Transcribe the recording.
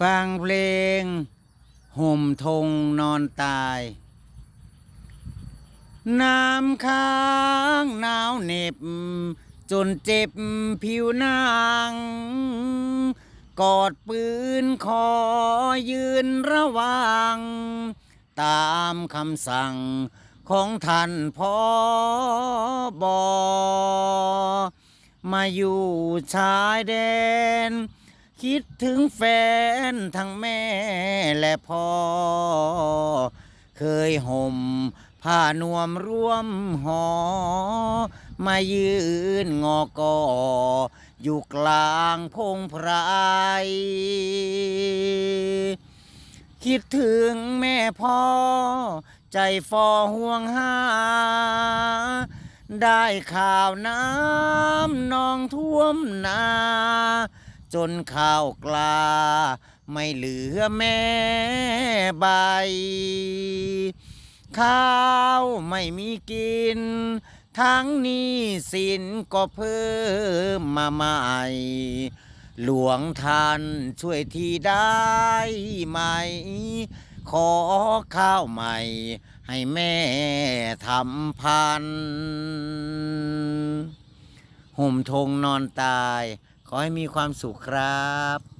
ฟังเพลง ห่มทงนอนตาย น้ำค้างหนาวเหน็บ จนเจ็บผิวหนัง กอดปืนขอยืนระวัง ตามคำสั่งของท่านพอบอมาอยู่ชายแดน คิดถึงแฟนทั้งแม่และพ่อ เคยห่มผ้านวมร่วมหอ มายืนงอกออยู่กลางพงไพรคิดถึงแม่พ่อ ใจฟอห่วงหา ได้ข่าวน้ำนองท่วมนา จนข้าวกลา ไม่เหลือแม่ใบ ข้าวไม่มีกิน ทั้งนี้สินก็เพิ่มมาใหม่ หลวงท่านช่วยทีได้ไหม ขอข้าวใหม่ ให้แม่ทำพันห่มทงนอนตาย ขอให้มีความสุขครับ